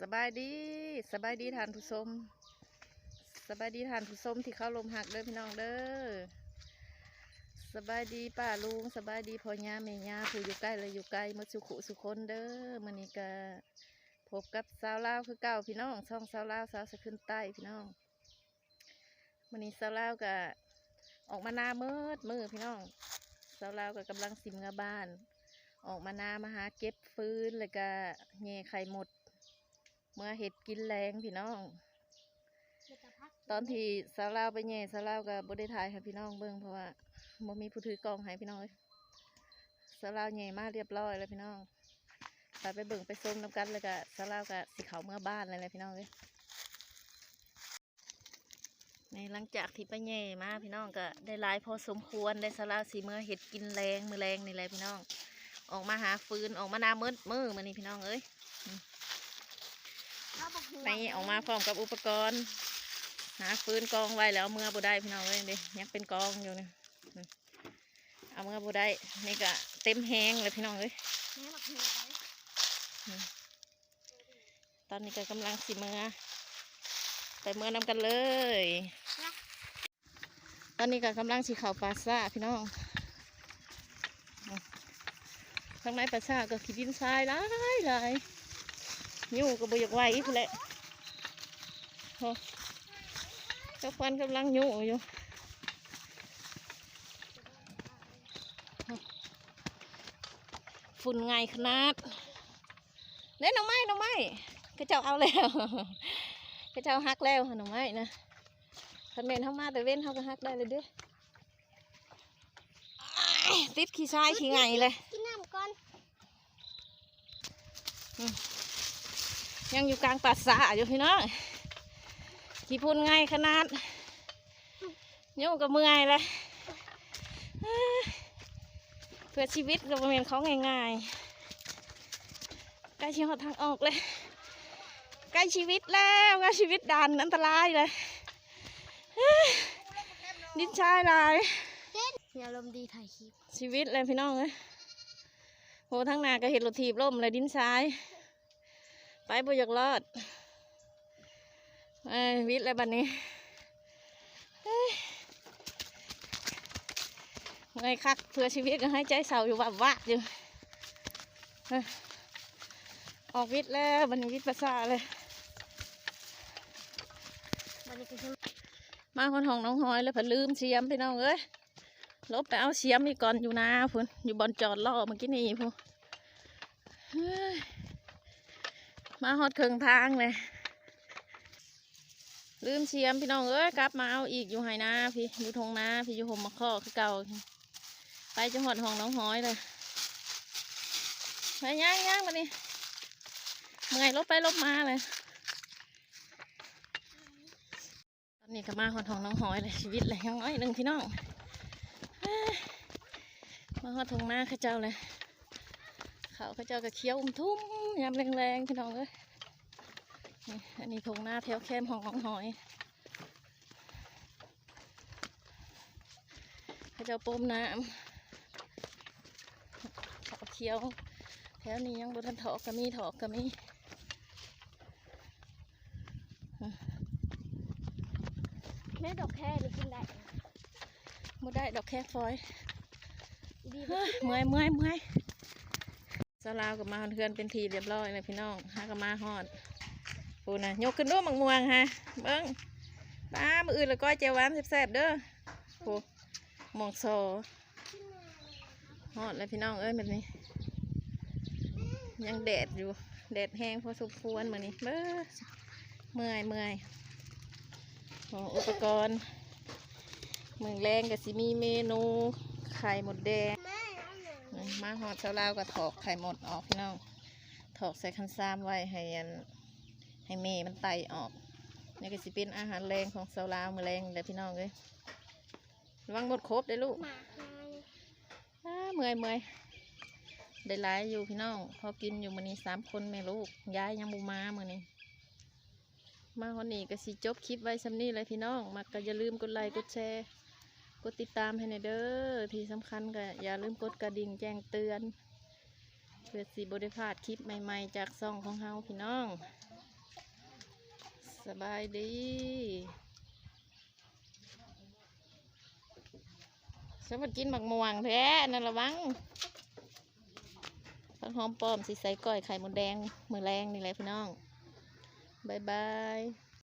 สบายดีสบายดีทานผู้ชมสบายดีทานผู้ชมที่เข้าลมหักเด้อพี่น้องเด้อสบายดีป้าลุงสบายดีพ่อย่าแม่ย่าผู้อยู่ใกล้และอยู่ไกลมาสุขุสุคนเด้อมื้อนี้ก็พบกับสาวลาวคือเก่าพี่น้องช่องสาวลาวสาวสะขึ้นใต้พี่น้องมื้อนี้สาวลาวก็ออกมาหน้ามืดมืดพี่น้องสาวลาวก็กำลังสิมงาบ้าน ออกมานามาหาเก็บฟืนแล้วก็แง่ไข่หมด เมื่อเห็ดกินแรงพี่น้อง ตอนที่สาวลาวไปแง่สาวลาวก็บ่ได้ถ่ายให้พี่น้องเบิ่งเพราะว่าบ่มีผู้ถือกล้องให้พี่น้องเอ้ยสาวลาวแง่มาเรียบร้อยแล้วพี่น้องไปไปเบิ่งไปส้มน้ำกันแล้วก็สาวลาวก็สิเขาเมื่อบ้านเลยแหละพี่น้องเอ้ยในหลังจากที่ไปแง่มาพี่น้องก็ได้หลายพอสมควรได้สาวลาวสีเมื่อเห็ดกินแรงมือแรงนี่แหละพี่น้อง ออกมาหาฟืนออกมานามืดมือมานี่พี่น้องเอ้ย ไปออกมาพร้อมกับอุปกรณ์ หาฟืนกองไว้แล้วเมื่อบุได้พี่น้องเอ้ยเดิยังเป็นกองอยู่นี่อืมเอามื่อบุได้นี่ก็เต็มแห้งเลยพี่น้องเอ้ยตอนนี้ก็กำลังสิเมื่อไปเมื่อนำกันเลย ตอนนี้ก็กำลังสิเข่าปลาซ่าพี่น้องข้างในปราสาก็ขี้ดินทรายหลายหลาย ยู่ก็บ่อยากไหวอีกแหละเจ้าควันกำลังยู่อยู่ฝุ่นไงขนาดเล่นหน่อไม้หน่อไม้กระเจ้าเอาแล้วกระเจ้าฮักแล้วหน่อไม้นะคันเมนเข้ามาแต่เว้นเขาก็ฮักได้เลยเด้ออ้ายติดขี้ทรายขี้ไงเลยกินน้ำก่อน ยังอยู่กลางป่าสาอยู่พี่น้องขี่พุ่นไงขนาดโยกกับเมื่อยเลยเอ้ยเพื่อชีวิตกับเป็นเขาง่ายๆใกล้ชีวิตทางออกเลยใกล้ชีวิตแล้วใกล้ชีวิตดันอันตรายเลยเอ้ยดินชายหลายอย่าลมณ์ดีถ่ายคลิปชีวิตเลยพี่น้องเอ้ยโหทั้งหนาก็เห็นรถถีบล่มเลยดินทราย ไปบ่อยากรอดเอ้ยวิทย์เลยบัดนี้เอ้ยไงคักเพื่อชีวิตก็ให้ใจเศร้าอยู่วับวับอยู่ออกวิทย์แล้วบัดนี้วิทย์ภาษาเลยมาคนของน้องหอยแล้วเพิ่นลืมเสียมพี่น้องเอ้ยลบไปเอาเสียมอีกก่อนอยู่นาพุ่นอยู่บอนจอดล่อเมื่อกี้นี่พุ่น มาฮอดเคืองทางเลยลืมเสียมพี่น้องเอ้ยกลับมาเอาอีกอยู่ไหนาพี่อยู่ทงนาพี่อยู่หมมะข้อคือเก่า ไปจังหวัดของน้องหอยเลยไปย่างย่างมานี่เมื่อยลบไปลบมาเลยตอนนี้ก็มาหอดของน้องหอยเลยชีวิตเลยยังน้อยหนึ่งพี่น้องมาหอดทงนาข้าเจ้าเลย เขาเข้าเจ้าก็เคี้ยวอุ้มทุ่มยำแรงๆพี่น้องเอ้ยนี่อันนี้ทงหน้าแถวแคมของน้องหอยเข้าเจ้าปมน้ำเขาเคี้ยวแถวนี้ยังบทันถอกก็มีถอกก็มีแม่ดอกแค่นี่กินได้บ่ได้ดอกแค่ฟอยดีเฮ้ยเมื่อยเมื่อยเมื่อย สลาวกับมาเพื่อนเป็นทีเรียบร้อยเลยพี่น้องหากับมาฮอดปูนะยกขึ้นด้วยมังม่วงฮะเบิ้งป้ามืออื่นแล้วก้อยเจียวหวานแซ่บๆเด้อปูมองโซฮอดเลยพี่น้องเอ้ยแบบนี้ ยังแดดอยู่แดดแห้งพอสมควรเหมือนนี้เบ้อเมื่อยเมื่อยอ้อุปกรณ์เมืองแรงกับสิมีเมนูไข่หมดแดง ม่เอาหน่อยนี่มาหอดเช้าลาวก็ถอกไข่หมดออกพี่น้องถอกใส่คันซ้ำไว้ให้อันให้เมมันไตออกนี่ก็สิเป็นอาหารแรงของเช้าลาวมือแรงเลยพี่น้องเลยระวังหมดครบได้อลูกหมาหายอ้าเมื่อยเมื่อยได้หลายอยู่พี่น้อง พอกินอยู่มื้อนี้สามคนแม่ลูกย้ายยังบูมามื้อนี้มาคนนี้ก็สิจบคลิปไว้สำนี้เลยพี่น้องมักก็อย่าลืมกดไลค์กดแชร์ กดติดตามให้ในเด้อที่สำคัญก็อย่าลืมกดกระดิ่งแจ้งเตือนเพื่อสีบริพาดคลิปใหม่ๆ จากซองของเฮาพี่น้อง สบายดีสมบัติกินบักม่วงแท้นั่นระวังผักหอมปลอมสีใสก้อยไข่มดแดง มือแรงนี่แหละพี่น้องบายบาย